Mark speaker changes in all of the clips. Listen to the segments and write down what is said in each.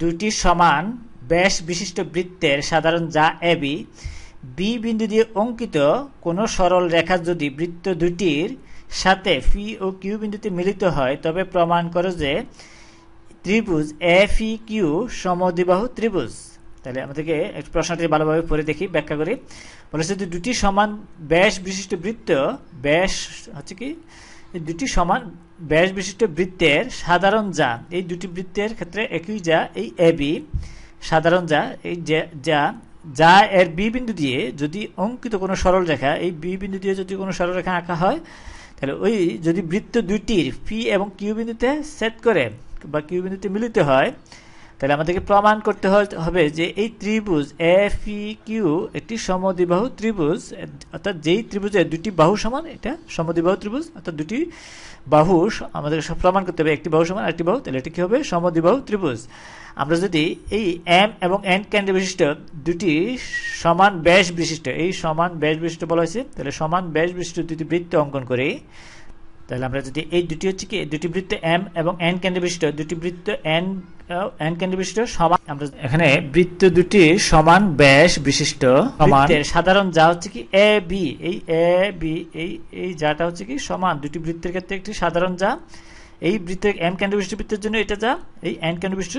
Speaker 1: দুটি সমান ব্যাস বিশিষ্ট বৃত্তের সাধারণ যা এবি বি। বিন্দু দিয়ে অঙ্কিত কোনো সরল রেখা যদি বৃত্ত দুটির সাথে ফি ও কিউ বিন্দুতে মিলিত হয়, তবে প্রমাণ করে যে ত্রিভুজ এফ ই কিউ সমদ্বিবাহু ত্রিভুজ। তাহলে আমাদেরকে একটু প্রশ্নটি ভালোভাবে পড়ে দেখি, ব্যাখ্যা করি। বলেছে যে দুটি সমান ব্যাস বিশিষ্ট বৃত্ত, ব্যাস হচ্ছে কি? দুটি সমান ব্যাস বিশিষ্ট বৃত্তের সাধারণ যা। এই দুটি বৃত্তের ক্ষেত্রে একই যা, এই এ বি সাধারণ যা, এই যে- যা এর বি বিন্দু দিয়ে যদি অঙ্কিত কোনো সরল রেখা, এই বি বিন্দু দিয়ে যদি কোনো সরল রেখা আঁকা হয়, তাহলে ওই যদি বৃত্ত দুটির পি এবং কিউ বিন্দুতে সেট করে বা কিউ বিন্দুতে মিলিত হয় তাহলে আমাদেরকে প্রমাণ করতে হবে যে এই ত্রিভুজ এফ ই কিউ একটি সমদ্বিবাহু ত্রিভুজ, অর্থাৎ যেই ত্রিভুজের দুটি বাহু সমান, এটা সমদ্বিবাহু ত্রিভুজ, অর্থাৎ দুটি বাহু আমাদেরকে সব প্রমাণ করতে হবে, একটি বাহু সমান একটি বাহু, তাহলে এটা কী হবে? সমদ্বিবাহু ত্রিভুজ। আমরা যদি এই এম এবং এন কেন্দ্র বিশিষ্ট দুটি সমান ব্যাস বিশিষ্ট, এই সমান ব্যাস বিশিষ্ট বলা হয়েছে, তাহলে সমান ব্যাস বিশিষ্ট দুটি বৃত্ত অঙ্কন করি। তাহলে আমরা যদি এই দুটি হচ্ছে কি, দুটি বৃত্ত এম এবং এন কেন্দ্র বিশিষ্ট দুটি বৃত্ত এন এন কেন্দ্র বিশিষ্ট সমান, আমরা এখানে বৃত্ত দুটি সমান ব্যাস বিশিষ্ট বৃত্তের সাধারণ যা হচ্ছে কি এ বি এই এ বি এই এই যাটা হচ্ছে কি সমান, দুটি বৃত্তের ক্ষেত্রে একটি সাধারণ যা, এই বৃত্তের এম কেন্দ্র বিশিষ্ট বৃত্তের জন্য এটা যা, এই এন কেন্দ্র বিশিষ্ট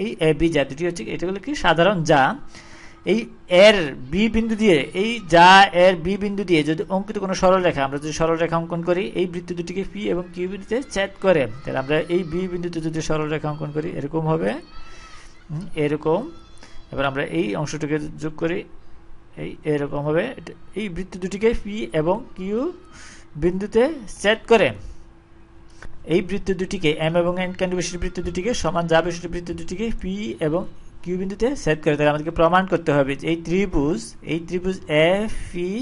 Speaker 1: এই- এ বি যা, দুটি হচ্ছে এটা হলো কি সাধারণ যা এই এর বি বিন্দু দিয়ে, এই যা এর বি বিন্দু দিয়ে যদি অঙ্কিত কোনো সরল রেখা, আমরা যদি সরল রেখা অঙ্কন করি, এই বৃত্ত দুটিকে পি এবং কিউ বিন্দুতে চ্যাট করে, তাহলে আমরা এই বি বিন্দুতে যদি সরল রেখা অঙ্কন করি, এরকম হবে। এরকম। এবার আমরা এই অংশটিকে যোগ করি, এই এরকম হবে। এই বৃত্ত দুটিকে পি এবং কিউ বিন্দুতে চ্যাট করে, এই বৃত্ত দুটিকে, এম এবং এন কেন্দ্র বিশিষ্ট বৃত্ত দুটিকে সমান যা বিশিষ্ট বৃত্ত দুটিকে পি এবং কিউ বিন্দুতে সেট করে তাহলে আমাদেরকে প্রমাণ করতে হবে যে এই ত্রিভুজ এই ত্রিভুজ F E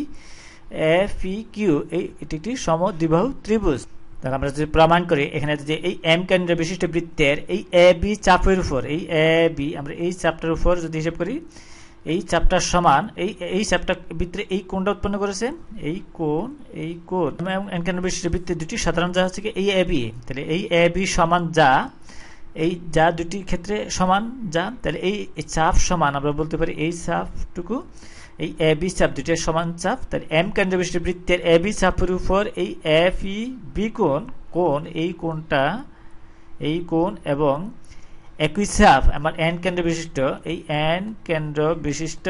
Speaker 1: F E Q এই এটি একটি সমদ্বিবাহু ত্রিভুজ। তাহলে আমরা যদি প্রমাণ করি, এখানে যে এই এম কেন্দ্র বিশিষ্ট বৃত্তের এই এ বি চাপের উপর, এই এ বি আমরা এই চাপটার উপর যদি হিসেব করি, এই চাপটার সমান, এই এই চাপটার ভিতরে এই কোণটা উৎপন্ন করেছে, এই কোণ এই কোণ। এন কেন্দ্র বিশিষ্ট বৃত্তের দুটি সাধারণ যা হচ্ছে কি এই এ বি তাহলে এই এ বি সমান যা এই যা দুটি ক্ষেত্রে সমান, যা, তাহলে এই চাপ সমান, আমরা বলতে পারি এই চাপটুকু, এই এ বি চাপ দুটির সমান চাপ, তাহলে এম কেন্দ্র বিশিষ্ট বৃত্তের এ বি চাপের উপর এই এফ ই বি কোণ কোণ এই কোণটা, এই কোণ এবং একই চাপ, আমার এন কেন্দ্র বিশিষ্ট, এই এন কেন্দ্র বিশিষ্ট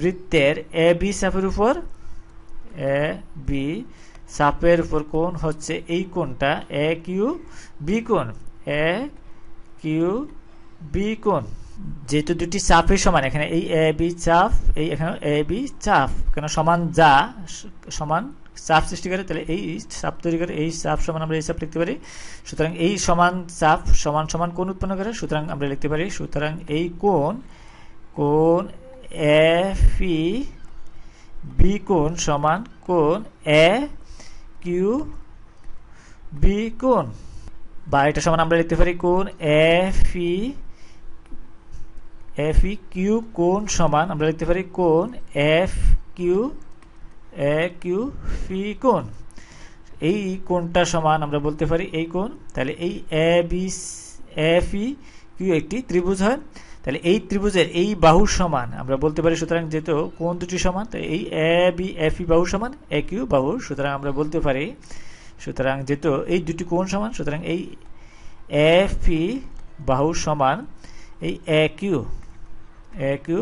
Speaker 1: বৃত্তের এ বি চাপের উপর, এ বি চাপের উপর কোণ হচ্ছে এই কোণটা, এ কিউ বি কোণ, এ কিউ বি কোণ। যেহেতু দুটি চাপের সমান, এখানে এই এ বি চাপ, এই এখানে এ বি চাপ, কেন সমান যা সমান চাপ সৃষ্টি করে, তাহলে এই চাপ তৈরি করে, এই চাপ সমান আমরা এই চাপ লিখতে পারি। সুতরাং এই সমান চাপ সমান সমান কোণ উৎপন্ন করে, সুতরাং আমরা লিখতে পারি, সুতরাং এই কোণ কোণ এফ ই বি কোণ সমান কোণ এ কিউ বি কোণ। বা এটা সমান আমরা লিখতে পারি কোন এফ এফ ই কিউ কোন সমান, আমরা লিখতে পারি কোন F Q, A Q F কোন এই কোনটা সমান আমরা বলতে পারি এই কোন তাহলে এই A B F E Q একটি ত্রিভুজ হয়। তাহলে এই ত্রিভুজের এই বাহু সমান, আমরা বলতে পারি সুতরাং যেহেতু কোন দুটি সমান, তাই এই এ বি, এফ ই বাহু সমান, এ কিউ বাহু, সুতরাং আমরা বলতে পারি সুতরাং যেহেতু এই দুটি কোণ সমান, সুতরাং এই এফ ই বাহু সমান এই এ কিউ এ কিউ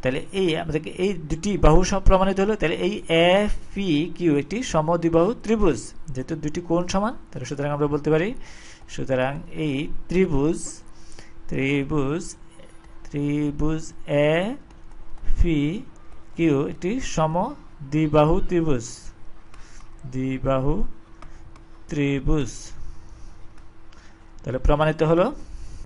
Speaker 1: তাহলে এই আমাদেরকে এই দুটি বাহু সম প্রমাণিত হলো, তাহলে এই এফ পি কিউ একটি সমদ্বিবাহু ত্রিভুজ, যেহেতু দুটি কোণ সমান, তাহলে সুতরাং আমরা বলতে পারি, সুতরাং এই ত্রিভুজ ত্রিভুজ ত্রিভুজ এ ফি কিউ একটি সম দ্বিবাহু ত্রিভুজ, দ্বিবাহু ত্রিভুজ। তাহলে প্রমাণিত হলো